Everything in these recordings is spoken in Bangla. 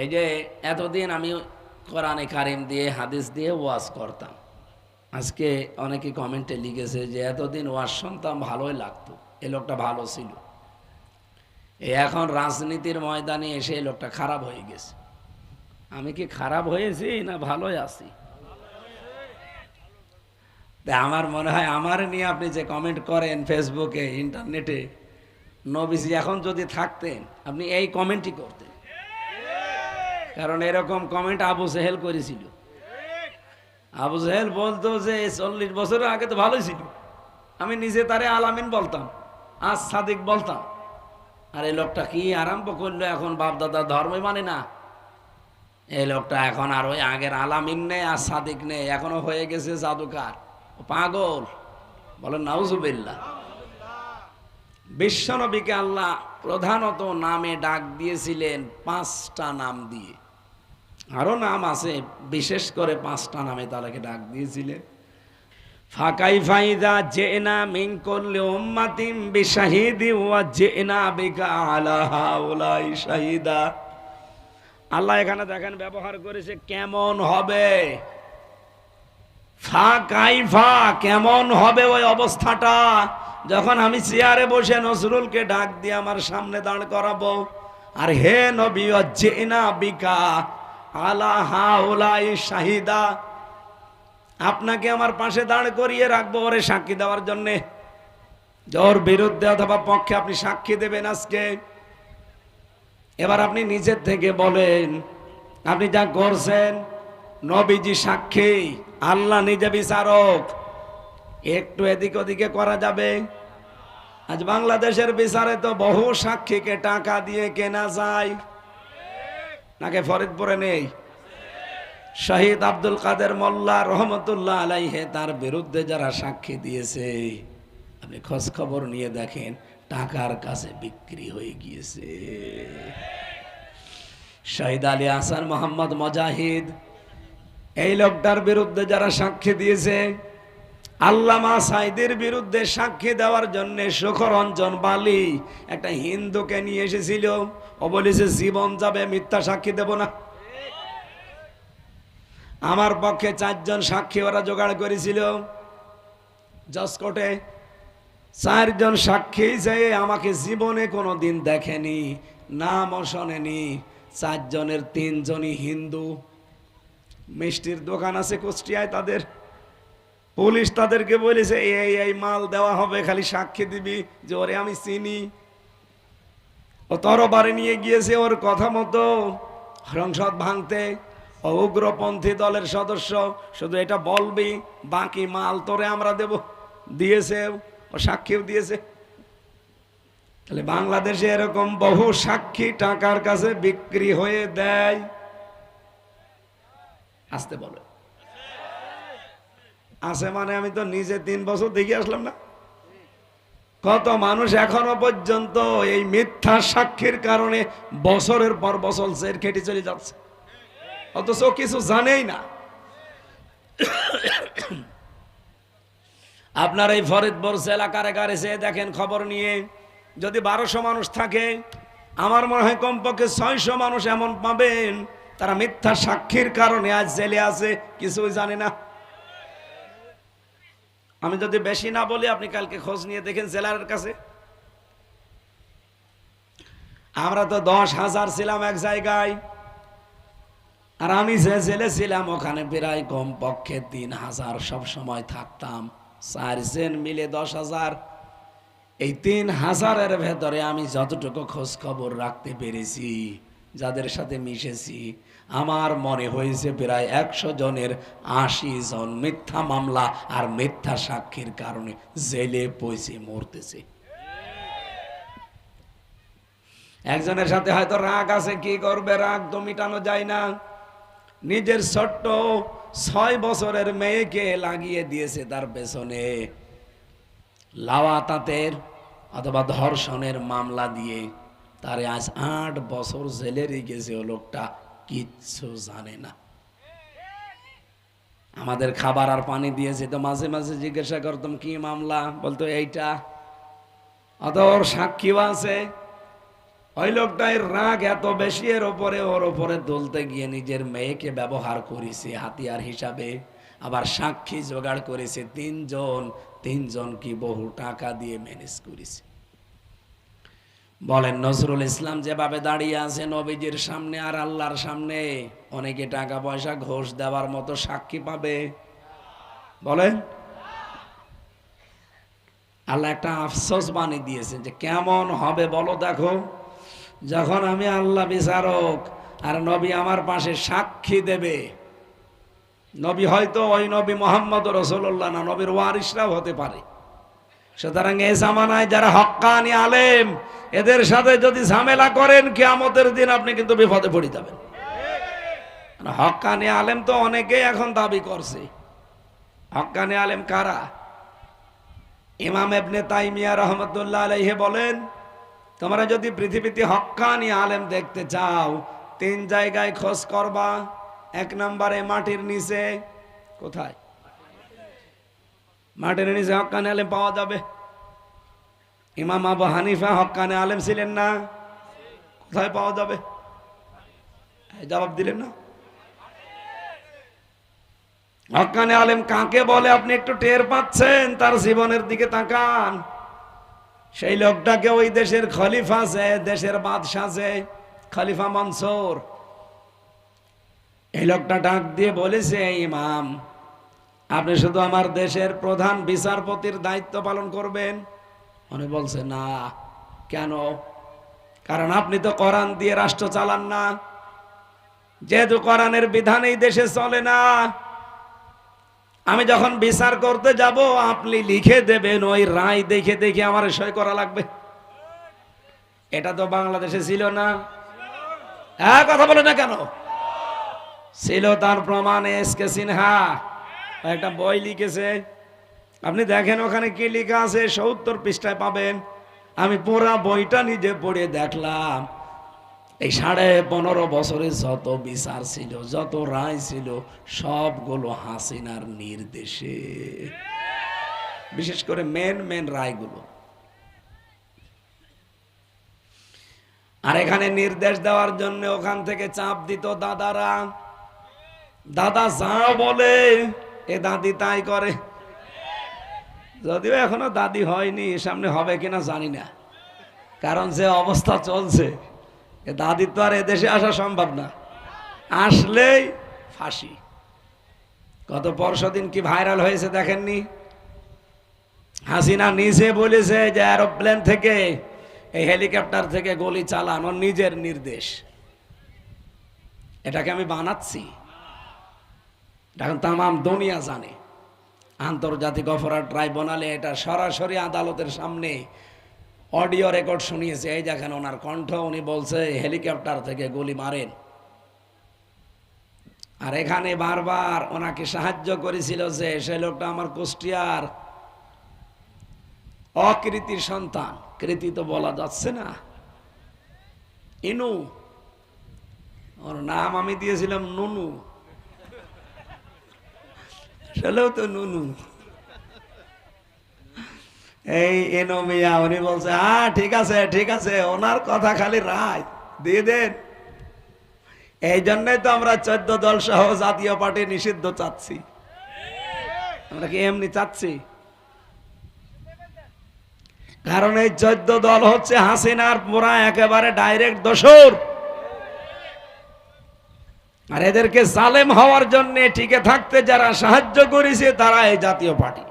এই যে এতদিন আমি কোরআনে কারিম দিয়ে, হাদিস দিয়ে ওয়াজ করতাম। আজকে অনেকে কমেন্টে লিখেছে যে, এতদিন ওয়াজ শুনতাম, ভালোই লাগতো। এই লোকটা ভালো ছিল। এখন রাজনীতির ময়দানে এসে এই লোকটা খারাপ হয়ে গেছে। আমি কি খারাপ হয়েছি না ভালোই আছি? তা আমার মনে হয়, আমার নিয়ে আপনি যে কমেন্ট করেন ফেসবুকে, ইন্টারনেটে, নবীজি এখন যদি থাকতেন, আপনি এই কমেন্টই করতেন। কারণ এরকম কমেন্ট আবু সেহেল করেছিল। আবু সেহেল বলতো যে চল্লিশ বছরের আগে তো ভালোই ছিল। আমি নিজে তারে আলামিন বলতাম, আজ সাদিক বলতাম। আর এই লোকটা কি আরম্ভ করল এখন? বাপ দাদা ধর্মই মানে না। এই লোকটা এখন আর ওই আগের আলামিন নেই, আর সাদিক নেই। এখনও হয়ে গেছে জাদুকার। পাগল। বলেন নাউজুবিল্লা বিশ্বনবীকে আল্লাহ প্রধানত নামে ডাক দিয়েছিলেন পাঁচটা নাম দিয়ে। আরও নাম আছে, বিশেষ করে পাঁচটা নামে তাদেরকে ডাক দিয়েছিলেন ফাঁকাই ফাইদা জেনা মিন করলে উম্মাতিম বিশাহিদি ওয়া জেনা বিকা আলা হাউলাই শাহিদা। আল্লাহ এখানে দেখেন ব্যবহার করেছে, কেমন হবে? ফা কাইফা কেমন হবে ওই অবস্থাটা? যখন আমি চেয়ারে বসে নজরুলকে ডাক দিয়ে আমার সামনে দাঁড় করাবো, আর হে নবী জেনা বিকা আলা হাউলাই শাহিদা। আপনাকে আমার পাশে দাঁড় করিয়ে রাখব ওরে সাক্ষী দেওয়ার জন্যে। জোর বিরুদ্ধে অথবা পক্ষে আপনি সাক্ষী দেবেন আজকে। এবার আপনি নিজের থেকে বলেন, আপনি যা করছেন, নবীজি সাক্ষী, আল্লাহ নিজে বিচারক। একটু এদিক ওদিকে করা যাবে? আজ বাংলাদেশের বিচারে তো বহু সাক্ষীকে টাকা দিয়ে কেনা যায়। নাকি ফরিদপুরে নেই। শহীদ আব্দুল কাদের মোল্লা রহমতুল্লাহ আলাইহে তার বিরুদ্ধে যারা সাক্ষী দিয়েছে, আপনি খোঁজ খবর নিয়ে দেখেন, টাকার কাছে বিক্রি হয়ে গিয়েছে। শহীদ আলী হাসান, মোহাম্মদ মজাহিদ, এই লোকটার বিরুদ্ধে যারা সাক্ষী দিয়েছে আল্লামা সাইদের বিরুদ্ধে সাক্ষী দেওয়ার জন্য সুখরঞ্জন বালি একটা হিন্দুকে নিয়ে এসেছিল। ও বলেছে, জীবন যাবে, মিথ্যা সাক্ষী দেব না। আমার পক্ষে চারজন সাক্ষী ওরা জোগাড় করেছিল। জসকোটে চারজন সাক্ষী যে আমাকে জীবনে কোনো দিন দেখেনি নামও শোনেনি। চারজনের তিনজনই হিন্দু। মিষ্টির দোকান আছে কুষ্টিয়ায় তাদের। পুলিশ তাদেরকে বলেছে, এই এই মাল দেওয়া হবে, খালি সাক্ষী দিবি যে ওরে আমি চিনি। ও তরবারে নিয়ে গিয়েছে ওর কথা মতো সংসদ ভাঙতে। ও উগ্রপন্থী দলের সদস্য, শুধু এটা বলবি, বাকি মাল তোরে আমরা দেব। দিয়েছে, ও সাক্ষীও দিয়েছে। তাহলে বাংলাদেশে এরকম বহু সাক্ষী টাকার কাছে বিক্রি হয়ে দেয়। আসতে বলে। আছে মানে আমি তো নিজে তিন বছর দেখে আসলাম না। কত মানুষ এখনও পর্যন্ত এই মিথ্যা সাক্ষীর কারণে বছরের পর বছর জের খেটে চলে যাচ্ছে। অথচ কিছু জানেই না। আপনার এই ফরিদপুর জেলা কারাগারে সে দেখেন খবর নিয়ে, যদি বারোশো মানুষ থাকে, আমার মনে হয় কমপক্ষে ছয়শো মানুষ এমন পাবেন, তারা মিথ্যা সাক্ষীর কারণে আজ জেলে আছে, কিছুই জানে না। আমি যদি বেশি না বলি, আপনি কালকে খোঁজ নিয়ে দেখেন জেলার কাছে। আমরা তো দশ হাজার ছিলাম এক জায়গায়, আর আমি যে জেলে ছিলাম, ওখানে প্রায় কম পক্ষে তিন হাজার সব সময় থাকতাম। চারজন মিলে দশ হাজার। এই তিন হাজারের ভেতরে আমি যতটুকু খোঁজ খবর রাখতে পেরেছি, যাদের সাথে মিশেছি আমার মনে হয়েছে প্রায় একশো জনের আশি জন মিথ্যা মামলা আর মিথ্যা সাক্ষীর কারণে জেলে পয়সে মরতেছে। একজনের সাথে হয়তো রাগ আছে, কি করবে? রাগ তো মিটানো যায় না। নিজের ছোট্ট ছয় বছরের মেয়েকে লাগিয়ে দিয়েছে তার পেছনে। লাওয়াতাতের অথবা ধর্ষণের মামলা দিয়ে তারে আজ আট বছর জেলে রেখেছে ও লোকটা। কিচ্ছু জানে না। আমাদের খাবার আর পানি দিয়েছে তো মাঝে মাঝে জিজ্ঞাসা করতাম, কি মামলা? বলতো, এইটা। অত ওর সাক্ষীও আছে। ওই লোকটাই রাগ এত বেশি এর ওপরে ওর ওপরে তুলতে গিয়ে নিজের মেয়েকে ব্যবহার করেছে, হাতিয়ার হিসাবে। আবার সাক্ষী জোগাড় করেছে, তিনজন তিনজন কি বহু টাকা দিয়ে ম্যানেজ করেছে। বলেন, নজরুল ইসলাম যেভাবে দাঁড়িয়ে আছে নবীজির সামনে আর আল্লাহর সামনে, অনেকে টাকা পয়সা ঘোষ দেওয়ার মতো সাক্ষী পাবে। বলেন, আল্লাহ একটা আফসোস বাণী দিয়েছেন যে কেমন হবে বলো দেখো, যখন আমি আল্লাহ বিচারক আর নবী আমার পাশে সাক্ষী দেবে, নবী হয়তো ওই নবী মোহাম্মদ রসুল্লাহ না, নবীর ওয়ারিসরাও হতে পারে। সুতরাং এই জামানায় যারা হক্কানি আলেম এদের সাথে যদি ঝামেলা করেন, কিয়ামতের দিন আপনি কিন্তু বিপদে পড়ে যাবেন। হক্কানি আলেম তো অনেকেই এখন দাবি করছে। হক্কানি আলেম কারা? ইমাম এবনে তাইমিয়া রহমতুল্লাহ আলাইহে বলেন, তোমরা যদি পৃথিবীতে হক্কানি আলেম দেখতে চাও, তিন জায়গায় খোঁজ করবা। এক নম্বরে মাটির নিচে, কোথায়? মাটির নিচে হক্কানি আলেম পাওয়া যাবে। ইমাম আবু হানিফা হক্কানি আলেম ছিলেন না? কোথায় পাওয়া যাবে? জবাব দিলেন না? হকানে আলেম কাকে বলে? আপনি একটু টের পাচ্ছেন, তার জীবনের দিকে তাকান। সেই লোকটাকে ওই দেশের খলিফা আছে, দেশের বাদশাহ আছে, খলিফা মনসুর। এই লোকটা ডাক দিয়ে বলেছে, ইমাম, আপনি শুধু আমার দেশের প্রধান বিচারপতির দায়িত্ব পালন করবেন উনি বলছে, না, কেন? কারণ আপনি তো কোরআন দিয়ে রাষ্ট্র চালান না। যেহেতু কোরআনের বিধান এই দেশে চলে না, আমি যখন বিচার করতে যাব, আপনি লিখে দেবেন, ওই রায় দেখে দেখে আমার সই করা লাগবে। এটা তো বাংলাদেশে ছিল না। হ্যাঁ কথা বলে না কেন? ছিল তার প্রমাণ এস কে সিনহা। একটা বই লিখেছে আপনি দেখেন ওখানে কি লেখা আছে? সত্তর পৃষ্ঠায় পাবেন। আমি পুরা বইটা নিজে পড়ে দেখলাম। এই সাড়ে পনেরো বছরে যত বিচার ছিল, যত রায় ছিল, সবগুলো হাসিনার নির্দেশে। বিশেষ করে মেন মেন রায়গুলো। আর এখানে নির্দেশ দেওয়ার জন্য ওখান থেকে চাপ দিত দাদারা। দাদা যা বলে, এ দাদি তাই করে। যদিও এখনও দাদি হয়নি সামনে হবে কিনা জানি না। কারণ যে অবস্থা চলছে, এ দাদির তো আর এদেশে আসা সম্ভব না। আসলেই ফাঁসি। গত পরশু দিন কি ভাইরাল হয়েছে দেখেননি? হাসিনা নিজে বলেছে যে এরোপ্লেন থেকে এই হেলিকপ্টার থেকে গলি চালানো নিজের নির্দেশ। এটাকে আমি বানাচ্ছি। এখন তামাম দুনিয়া জানে। আন্তর্জাতিক অপরাধ ট্রাইব্যুনালে এটা সরাসরি আদালতের সামনে অডিও রেকর্ড শুনিয়েছে। এই দেখেন ওনার কণ্ঠ, উনি বলছে, হেলিকপ্টার থেকে গুলি মারেন। আর এখানে বারবার ওনাকে সাহায্য করেছিল যে, সে লোকটা আমার কুষ্টিয়ার অকৃতির সন্তান। কৃতি তো বলা যাচ্ছে না। ইনু, ওর নাম আমি দিয়েছিলাম নুনু। সেলেও তো নুনু এই এনো মিয়া, উনি বলছে হ্যাঁ ঠিক আছে ঠিক আছে, ওনার কথা খালি রায়, দিয়ে দেন। এই জন্যই তো আমরা চোদ্দ দল সহ জাতীয় পার্টি নিষিদ্ধ চাচ্ছি। আমরা কি এমনি চাচ্ছি? কারণ এই চোদ্দ দল হচ্ছে হাসিনার পুরা একেবারে ডাইরেক্ট দোসর আর এদেরকে জালেম হওয়ার জন্য টিকে থাকতে যারা সাহায্য করেছে তারা এই জাতীয় পার্টি।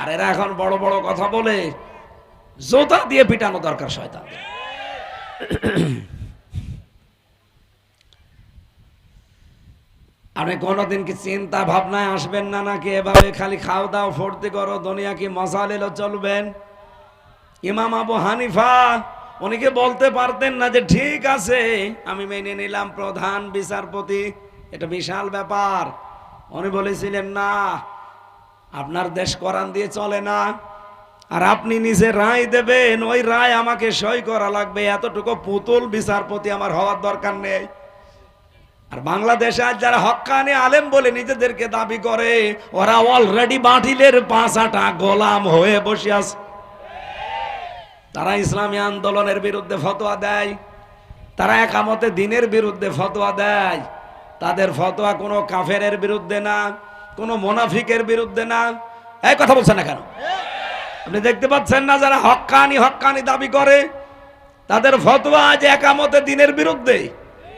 আর এরা এখন বড় বড় কথা বলে, জোতা দিয়ে পিটানো দরকার শয়তান আপনি কোনোদিন কি চিন্তা ভাবনায় আসবেন না নাকি এভাবে খালি খাও দাও, ফোর্তি করো, দুনিয়া কি মশা চলবেন? ইমাম আবু হানিফা উনিকে বলতে পারতেন না যে, ঠিক আছে, আমি মেনে নিলাম প্রধান বিচারপতি। এটা বিশাল ব্যাপার। উনি বলেছিলেন, না, আপনার দেশ কোরআন দিয়ে চলে না। আর আপনি নিজে রায় দেবেন, ওই রায় আমাকে সই করা লাগবে। এতটুকু পুতুল বিচারপতি আমার হওয়ার দরকার নেই। আর বাংলাদেশে আজ যারা হক্কানি আলেম বলে নিজেদেরকে দাবি করে, ওরা অলরেডি বাটিলের পাঁচাটা গোলাম হয়ে বসে আছে। তারা ইসলামী আন্দোলনের বিরুদ্ধে ফতোয়া দেয়, তারা একামতে দিনের বিরুদ্ধে ফতোয়া দেয়। তাদের ফতোয়া কোনো কাফেরের বিরুদ্ধে না, কোনো মোনাফিকের বিরুদ্ধে না। এই কথা বলছেন না কেন? আপনি দেখতে পাচ্ছেন না যারা হক্কানি হক্কানি দাবি করে, তাদের ফতোয়া যে একামতে দিনের বিরুদ্ধে,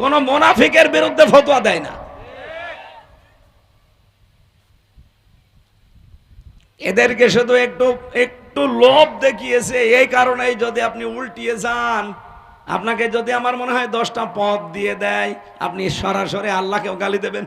কোনো মোনাফিকের বিরুদ্ধে ফতোয়া দেয় না। এদেরকে শুধু একটু একটু লোভ দেখিয়েছে, এই কারণেই যদি আপনি উল্টিয়ে যান, আপনাকে যদি আমার মনে হয় দশটা পথ দিয়ে দেয়, আপনি সরাসরি আল্লাহকেও গালি দেবেন।